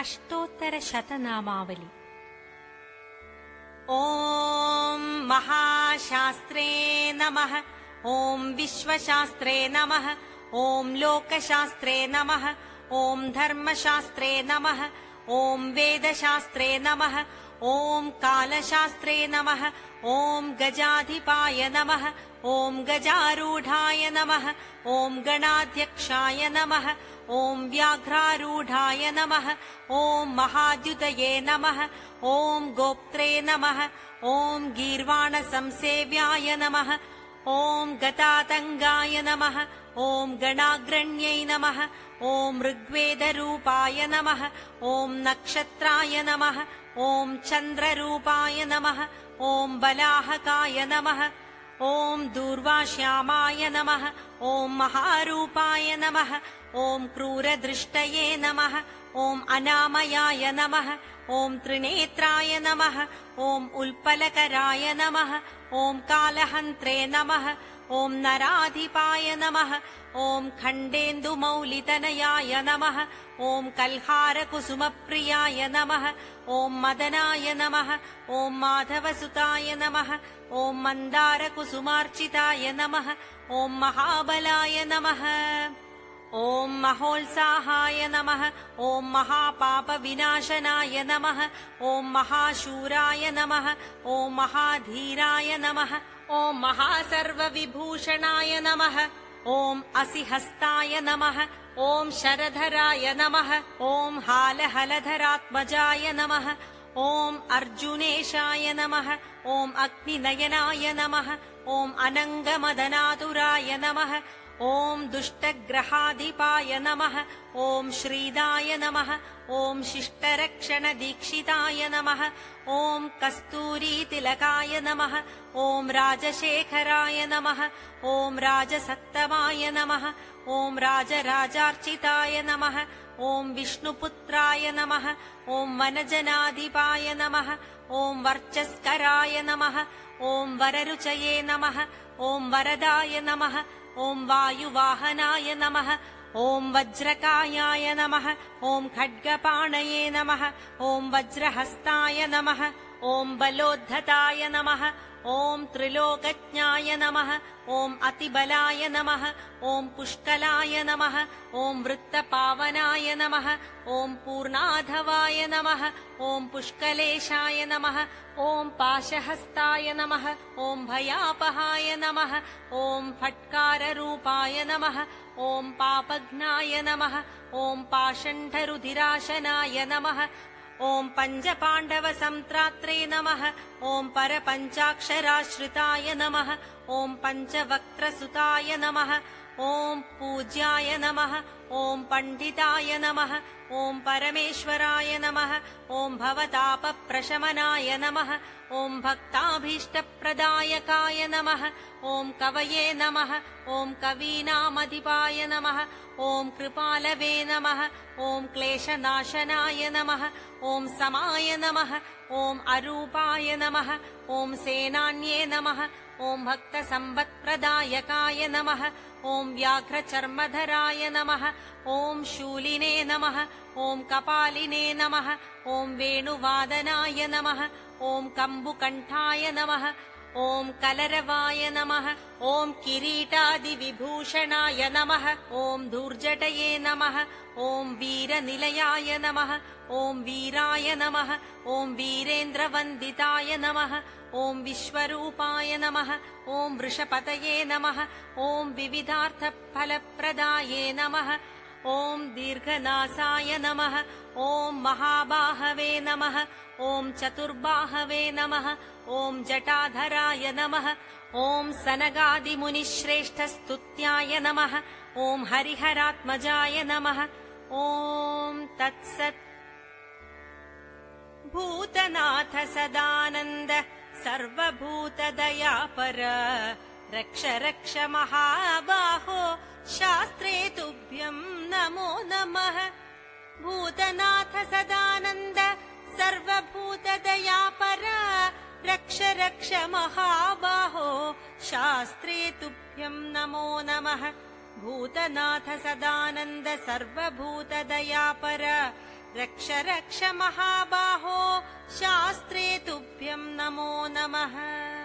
अष्टोत्तरशतनामावलि। ॐ महाशास्त्रे नमः ॐ विश्वशास्त्रे नमः ॐ लोकशास्त्रे नमः ॐ धर्मशास्त्रे नमः ॐ वेदशास्त्रे नमः ॐ कालशास्त्रे नमः ॐ गजाधिपाय नमः ॐ गजारूढाय नमः ॐ गणाध्यक्षाय नमः ॐ व्याघ्रारूढाय नमः ॐ महाद्युतये नमः ॐ गोप्त्रे नमः ॐ गीर्वाणसंसेव्याय नमः ॐ गतातङ्गाय नमः ॐ गणाग्रण्यै नमः ॐ ऋग्वेदरूपाय नमः ॐ नक्षत्राय नमः ॐ चन्द्ररूपाय नमः ॐ बलाहकाय नमः ॐ दूर्वाश्यामाय नमः ॐ महारूपाय नमः ॐ क्रूरदृष्टये नमः ॐ अनामयाय नमः ॐ त्रिनेत्राय नमः ॐ उल्पलकराय नमः ॐ कालहन्त्रे नमः ॐ नराधिपाय नमः ॐ खण्डेन्दुमौलितनयाय नमः ॐ कल्हारकुसुमप्रियाय नमः ॐ मदनाय नमः ॐ माधवसुताय नमः ॐ मन्दारकुसुमार्चिताय नमः ॐ महाबलाय नमः ॐ महोत्साहाय नमः ॐ महापापविनाशनाय नमः ॐ महाशूराय नमः ॐ महाधीराय नमः ॐ महासर्वविभूषणाय नमः ॐ असिहस्ताय नमः ॐ शरधराय नमः ॐ हालहलधरात्मजाय नमः ॐ अर्जुनेशाय नमः ॐ अग्निनयनाय नमः ॐ अनङ्गमदनातुराय नमः ॐ दुष्टग्रहाधिपाय नमः ॐ श्रीदाय नमः ॐ शिष्टरक्षणदीक्षिताय नमः ॐ कस्तूरीतिलकाय नमः ॐ राजशेखराय नमः ॐ राजसत्तमाय नमः ॐ राजराजार्चिताय नमः ॐ विष्णुपुत्राय नमः ॐ वनजनाधिपाय नमः ॐ वर्चस्कराय नमः ॐ वररुचये नमः ॐ वरदाय नमः ॐ वायुवाहनाय नमः ॐ वज्रकायाय नमः ॐ खड्गपाणये नमः ॐ वज्रहस्ताय नमः ॐ बलोद्धताय नमः ॐ त्रिलोकज्ञाय नमः ॐ अतिबलाय नमः ॐ पुष्कलाय नमः ॐ वृत्तपावनाय नमः ॐ पूर्णाधवाय नमः ॐ पुष्कलेशाय नमः ॐ पाशहस्ताय नमः ॐ भयापहाय नमः ॐ फट्काररूपाय नमः ॐ पापघ्नाय नमः ॐ पाषण्ढरुधिराशनाय नमः ॐ पञ्चपाण्डवसन्त्रात्रे नमः ॐ परपञ्चाक्षराश्रिताय नमः ॐ पञ्चवक्त्रसुताय नमः ॐ पूज्याय नमः ॐ पण्डिताय नमः ॐ परमेश्वराय नमः ॐ भवतापप्रशमनाय नमः ॐ भक्ताभीष्टप्रदायकाय नमः ॐ कवये नमः ॐ कवीनामधिपाय नमः ॐ कृपालवे नमः ॐ क्लेशनाशनाय नमः ॐ समाय नमः ॐ अरूपाय नमः ॐ सेनान्ये नमः ॐ भक्तसम्पत्प्रदायकाय नमः ॐ व्याघ्रचर्मधराय नमः ॐ शूलिने नमः ॐ कपालिने नमः ॐ वेणुवादनाय नमः ॐ कम्बुकण्ठाय नमः ॐ कलरवाय नमः ॐ किरीटादिविभूषणाय नमः ॐ धूर्जटये नमः ॐ वीरनिलयाय नमः ॐ वीराय नमः ॐ वीरेन्द्रवन्दिताय नमः ॐ विश्वरूपाय नमः ॐ वृषपतये नमः ॐ विविधार्थफलप्रदाये नमः ॐ दीर्घनासाय नमः ॐ महाबाहवे नमः ॐ चतुर्बाहवे नमः ॐ जटाधराय नमः ॐ सनगादिमुनिश्रेष्ठस्तुत्याय नमः ॐ हरिहरात्मजाय नमः ॐ तत्सत् भूतनाथ सदानन्द सर्वभूतदयापर रक्ष रक्ष महाबाहो शास्त्रे तुभ्यम् नमो नमः। भूतनाथ सदानन्द सर्वभूतदयापर रक्ष रक्ष महाबाहो। शास्त्रे तुभ्यम् नमो नमः। भूतनाथ सदानन्द सर्वभूतदयापर रक्ष रक्ष महाबाहो। शास्त्रे तुभ्यं नमो नमः